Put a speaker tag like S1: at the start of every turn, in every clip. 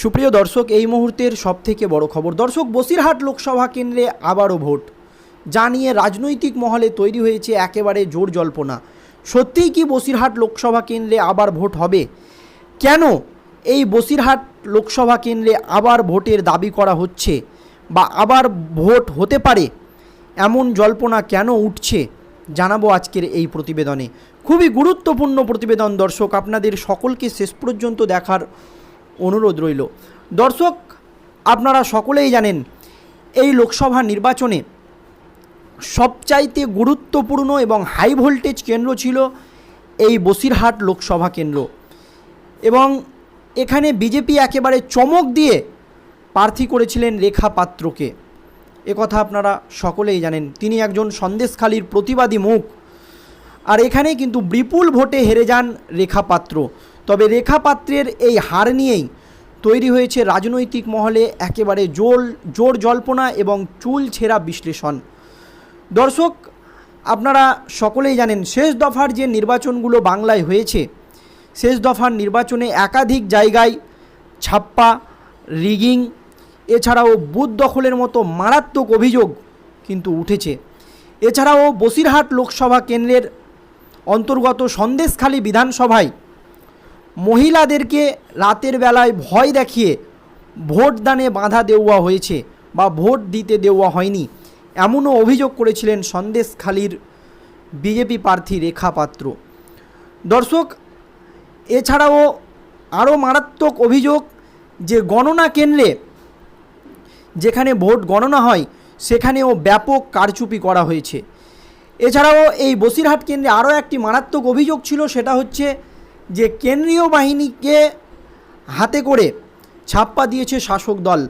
S1: সুপ্রিয় দর্শক, এই মুহূর্তের সবথেকে বড় খবর। দর্শক, বসিরহাট লোকসভা কেন্দ্রে আবারও ভোট। যা নিয়ে রাজনৈতিক মহলে তৈরি হয়েছে একেবারে জোর জল্পনা। সত্যিই কি বসিরহাট লোকসভা কেন্দ্রে আবার ভোট হবে? কেন এই বসিরহাট লোকসভা কেন্দ্রে আবার ভোটের দাবি করা হচ্ছে বা আবার ভোট হতে পারে? এমন জল্পনা কেন উঠছে? জানাব আজকের এই প্রতিবেদনে। খুবই গুরুত্বপূর্ণ প্রতিবেদন দর্শক, আপনাদের সকলকে শেষ পর্যন্ত দেখার অনুরোধ রইল। দর্শক, আপনারা সকলেই জানেন, এই লোকসভা নির্বাচনে সবচাইতে গুরুত্বপূর্ণ এবং হাই ভোল্টেজ কেন্দ্র ছিল এই বসিরহাট লোকসভা কেন্দ্র। এবং এখানে বিজেপি একেবারে চমক দিয়ে প্রার্থী করেছিলেন রেখা পাত্রকে। কথা আপনারা সকলেই জানেন, তিনি একজন সন্দেশখালীর প্রতিবাদী মুখ। আর এখানে কিন্তু বিপুল ভোটে হেরে যান রেখা পাত্র। তবে রেখা পাত্রের এই হার নিয়েই তৈরি হয়েছে রাজনৈতিক মহলে একেবারে জোর জোর জল্পনা এবং চুল ছেঁড়া বিশ্লেষণ। দর্শক, আপনারা সকলেই জানেন শেষ দফার যে নির্বাচনগুলো বাংলায় হয়েছে, শেষ দফার নির্বাচনে একাধিক জায়গায় ছাপ্পা, রিগিং, এছাড়াও বুথ দখলের মতো মারাত্মক অভিযোগ কিন্তু উঠেছে। এছাড়াও বসিরহাট লোকসভা কেন্দ্রের অন্তর্গত সন্দেশখালী বিধানসভায় মহিলাদেরকে রাতের বেলায় ভয় দেখিয়ে ভোটদানে বাধা দেওয়া হয়েছে বা ভোট দিতে দেওয়া হয়নি। এমনও অভিযোগ করেছিলেন সন্দেশখালীর বিজেপি প্রার্থী রেখা পাত্র। দর্শক, এছাড়াও আরও মারাত্মক অভিযোগ যে গণনা কেন্দ্রে যেখানে ভোট গণনা হয়, সেখানেও ব্যাপক কারচুপি করা হয়েছে। এছাড়াও এই বসিরহাট কেন্দ্রে আরও একটি মারাত্মক অভিযোগ ছিল, সেটা হচ্ছে যে কেন্দ্রীয় বাহিনীকে হাতে করে ছাপ্পা দিয়েছে শাসক দল,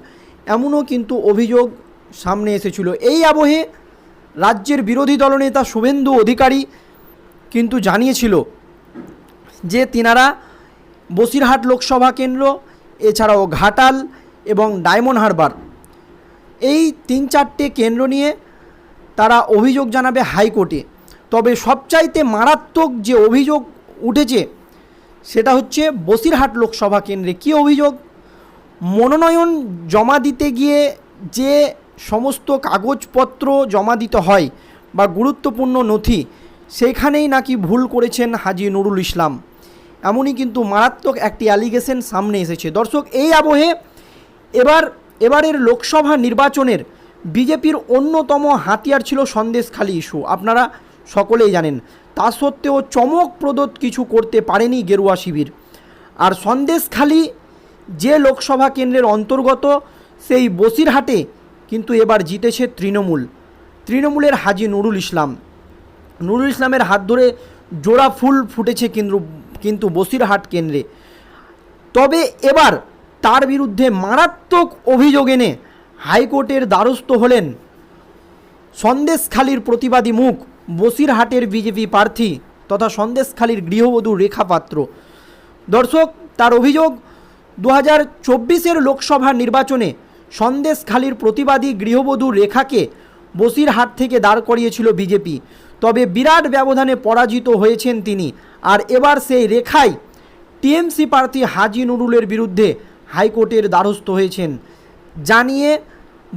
S1: এমনও কিন্তু অভিযোগ সামনে এসেছিল। এই আবহে রাজ্যের বিরোধী দলনেতা শুভেন্দু অধিকারী কিন্তু জানিয়েছিল যে তিনারা বসিরহাট লোকসভা কেন্দ্র, এছাড়াও ঘাটাল এবং ডায়মন্ড হারবার, এই তিন চারটে কেন্দ্র নিয়ে তারা অভিযোগ জানাবে হাইকোর্টে। তবে সবচাইতে মারাত্মক যে অভিযোগ উঠেছে সেটা হচ্ছে বসিরহাট লোকসভা কেন্দ্রে কী অভিযোগ? মনোনয়ন জমা দিতে গিয়ে যে সমস্ত কাগজপত্র জমা দিতে হয় বা গুরুত্বপূর্ণ নথি, সেখানেই নাকি ভুল করেছেন হাজি নুরুল ইসলাম। এমনই কিন্তু মারাত্মক একটি অ্যালিগেশন সামনে এসেছে। দর্শক, এই আবহে এবার, এবারের লোকসভা নির্বাচনের বিজেপির অন্যতম হাতিয়ার ছিল সন্দেশখালী ইস্যু আপনারা সকলেই জানেন। তা সত্ত্বেও চমকপ্রদ কিছু করতে পারেনি গেরুয়া শিবির। আর সন্দেশখালী যে লোকসভা কেন্দ্রের অন্তর্গত, সেই বসিরহাটে কিন্তু এবার জিতেছে তৃণমূল। তৃণমূলের হাজি নুরুল ইসলাম। নুরুল ইসলামের হাত ধরে জোড়া ফুল ফুটেছে কিন্তু কিন্তু বসিরহাট কেন্দ্রে। তবে এবার তার বিরুদ্ধে মারাত্মক অভিযোগ এনে হাইকোর্টের দ্বারস্থ হলেন সন্দেশখালীর প্রতিবাদী মুখ বসিরহাটের বিজেপি প্রার্থী তথা সন্দেশখালীর গৃহবধূ রেখা পাত্র। দর্শক, তার অভিযোগ দু হাজার চব্বিশের লোকসভা নির্বাচনে সন্দেশখালীর প্রতিবাদী গৃহবধূ রেখাকে বসিরহাট থেকে দাঁড় করিয়েছিল বিজেপি। তবে বিরাট ব্যবধানে পরাজিত হয়েছেন তিনি। আর এবার সেই রেখাই টিএমসি প্রার্থী হাজি নুরুলের বিরুদ্ধে হাইকোর্টের দ্বারস্থ হয়েছেন। জানিয়ে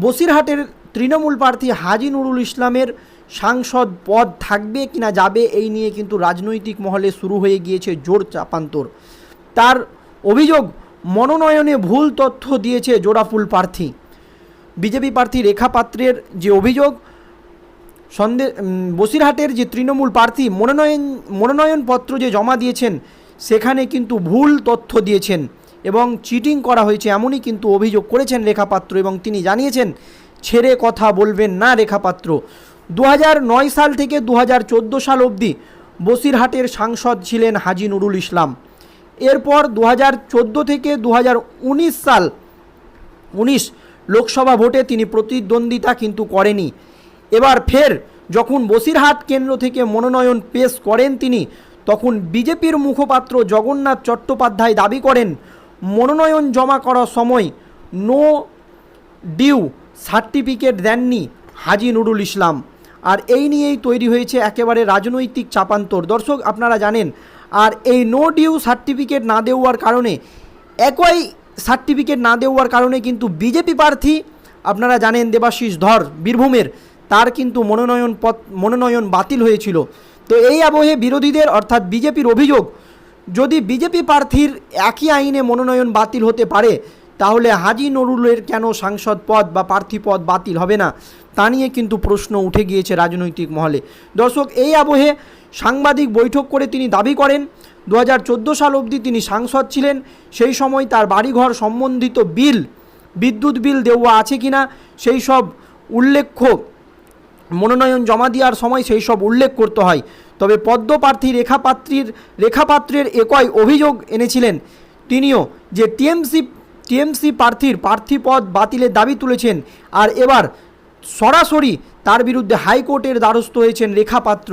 S1: বসিরহাটের তৃণমূল প্রার্থী হাজি নুরুল ইসলামের সাংসদ পদ থাকবে কিনা যাবে, এই নিয়ে কিন্তু রাজনৈতিক মহলে শুরু হয়ে গিয়েছে জোর চাপান্তর। তার অভিযোগ, মনোনয়নে ভুল তথ্য দিয়েছে জোড়াফুল প্রার্থী। বিজেপি প্রার্থী রেখা পাত্রের যে অভিযোগ, সন্দে বসিরহাটের যে তৃণমূল প্রার্থী মনোনয়ন, মনোনয়নপত্র যে জমা দিয়েছেন, সেখানে কিন্তু ভুল তথ্য দিয়েছেন এবং চিটিং করা হয়েছে এমনই কিন্তু অভিযোগ করেছেন রেখাপাত্র এবং তিনি জানিয়েছেন, ছেড়ে কথা বলবেন না রেখাপাত্র দু নয় সাল থেকে দু হাজার চোদ্দ সাল অবধি বসিরহাটের সাংসদ ছিলেন হাজি নুরুল ইসলাম। এরপর দু থেকে দু হাজার উনিশ সাল, উনিশ লোকসভা ভোটে তিনি প্রতিদ্বন্দ্বিতা কিন্তু করেনি। এবার ফের যখন বসিরহাট কেন্দ্র থেকে মনোনয়ন পেশ করেন তিনি, তখন বিজেপির মুখপাত্র জগন্নাথ চট্টোপাধ্যায় দাবি করেন, মনোনয়ন জমা করার সময় নো ডিউ সার্টিফিকেট দেননি হাজি নুরুল ইসলাম। আর এই নিয়েই তৈরি হয়েছে একেবারে রাজনৈতিক চাপান্তর। দর্শক, আপনারা জানেন, আর এই নো ডিউ সার্টিফিকেট না দেওয়ার কারণে, একই সার্টিফিকেট না দেওয়ার কারণে কিন্তু বিজেপি প্রার্থী, আপনারা জানেন দেবাশিস ধর, বীরভূমের, তার কিন্তু মনোনয়ন পথ মনোনয়ন বাতিল হয়েছিল। তো এই আবহে বিরোধীদের, অর্থাৎ বিজেপির অভিযোগ, যদি বিজেপি প্রার্থীর একই আইনে মনোনয়ন বাতিল হতে পারে তাহলে হাজি নুরুলের কেন সাংসদ পদ বা প্রার্থী পদ বাতিল হবে না? তা নিয়ে কিন্তু প্রশ্ন উঠে গিয়েছে রাজনৈতিক মহলে। দর্শক, এই আবহে সাংবাদিক বৈঠক করে তিনি দাবি করেন দু হাজার চোদ্দ সাল অবধি তিনি সাংসদ ছিলেন, সেই সময় তার বাড়িঘর সম্বন্ধিত বিল, বিদ্যুৎ বিল দেওয়া আছে কিনা, সেই সব উল্লেখ্য মনোনয়ন জমা দেওয়ার সময় সেই সব উল্লেখ করতে হয়। তবে পদ্মপ্রার্থী রেখাপাত্রীর, রেখাপাত্রের একই অভিযোগ এনেছিলেন। তিনিও যে টিএমসি টিএমসি প্রার্থীর প্রার্থী পদ বাতিলের দাবি তুলেছেন। আর এবার সরাসরি তার বিরুদ্ধে হাইকোর্টের দ্বারস্থ হয়েছেন রেখাপাত্র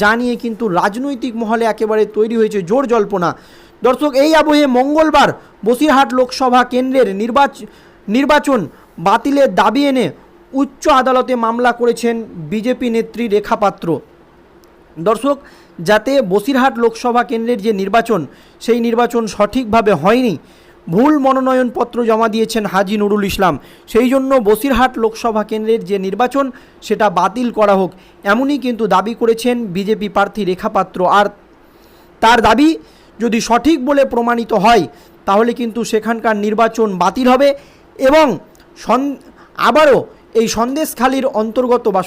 S1: যা নিয়ে কিন্তু রাজনৈতিক মহলে একেবারে তৈরি হয়েছে জোর জল্পনা। দর্শক, এই আবহে মঙ্গলবার বসিরহাট লোকসভা কেন্দ্রের নির্বাচ, নির্বাচন বাতিলের দাবি এনে উচ্চ আদালতে মামলা করেছেন বিজেপি নেত্রী রেখাপাত্র দর্শক, যাতে বসিরহাট লোকসভা কেন্দ্রের যে নির্বাচন, সেই নির্বাচন সঠিকভাবে হয়নি ভুল মনোনয়নপত্র জমা দিয়েছেন হাজি নুরুল ইসলাম। সেই জন্য বসিরহাট লোকসভা কেন্দ্রের যে নির্বাচন, সেটা বাতিল করা হোক। এমনই কিন্তু দাবি করেছেন বিজেপি প্রার্থী রেখাপাত্র আর তার দাবি, যদি সঠিক বলে প্রমাণিত হয়, তাহলে কিন্তু সেখানকার নির্বাচন বাতিল হবে এবং সন, আবারও এই সন্দেশখালির অন্তর্গত বা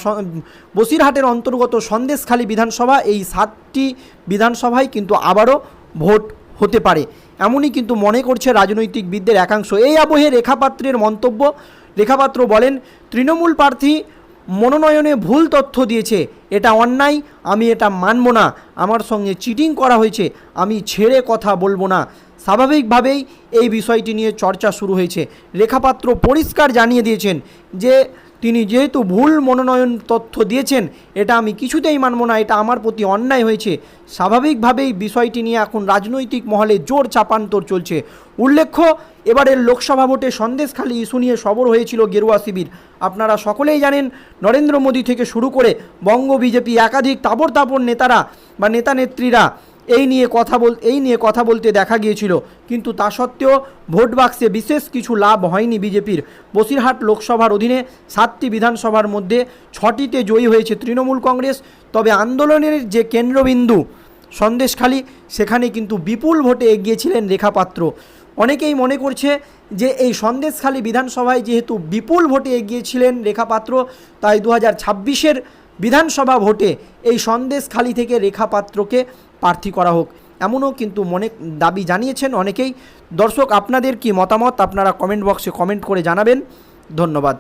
S1: বসিরহাটের অন্তর্গত সন্দেশখালী বিধানসভা, এই সাতটি বিধানসভায় কিন্তু আবারও ভোট হতে পারে। এমনই কিন্তু মনে করছে রাজনৈতিকবিদদের একাংশ। এই আবহে রেখাপাত্রের মন্তব্য, রেখাপাত্র বলেন, তৃণমূল প্রার্থী মনোনয়নে ভুল তথ্য দিয়েছে। এটা অন্যায়, আমি এটা মানব না। আমার সঙ্গে চিটিং করা হয়েছে, আমি ছেড়ে কথা বলব না। স্বাভাবিকভাবেই এই বিষয়টি নিয়ে চর্চা শুরু হয়েছে। রেখাপাত্র পরিষ্কার জানিয়ে দিয়েছেন যে তিনি যেহেতু ভুল মনোনয়ন তথ্য দিয়েছেন, এটা আমি কিছুতেই মানব না, এটা আমার প্রতি অন্যায় হয়েছে। স্বাভাবিকভাবেই বিষয়টি নিয়ে এখন রাজনৈতিক মহলে জোর চাপান্তর চলছে। উল্লেখ্য, এবারের লোকসভা ভোটে সন্দেশখালী ইস্যু নিয়ে সবর হয়েছিল গেরুয়া শিবির। আপনারা সকলেই জানেন, নরেন্দ্র মোদী থেকে শুরু করে বঙ্গ বিজেপি একাধিক তাবর তাবর নেতারা বা নেতা নেত্রীরা এই নিয়ে কথা বল, এই নিয়ে কথা বলতে দেখা গিয়েছিল। কিন্তু তা সত্ত্বেও ভোট বাক্সে বিশেষ কিছু লাভ হয়নি বিজেপির। বসিরহাট লোকসভার অধীনে সাতটি বিধানসভার মধ্যে ছটিতে জয়ী হয়েছে তৃণমূল কংগ্রেস। তবে আন্দোলনের যে কেন্দ্রবিন্দু সন্দেশখালী, সেখানে কিন্তু বিপুল ভোটে এগিয়েছিলেন রেখাপাত্র। অনেকেই মনে করছে যে এই সন্দেশখালী বিধানসভায় যেহেতু বিপুল ভোটে এগিয়েছিলেন রেখাপাত্র, তাই দু হাজার ছাব্বিশের বিধানসভা ভোটে এই সন্দেশখালী থেকে রেখাপাত্রকে প্রার্থী করা হোক। এমনও কিন্তু মনে দাবি জানিয়েছেন অনেকেই। দর্শক, আপনাদের কি মতামত? আপনারা কমেন্ট বক্সে কমেন্ট করে জানাবেন। ধন্যবাদ।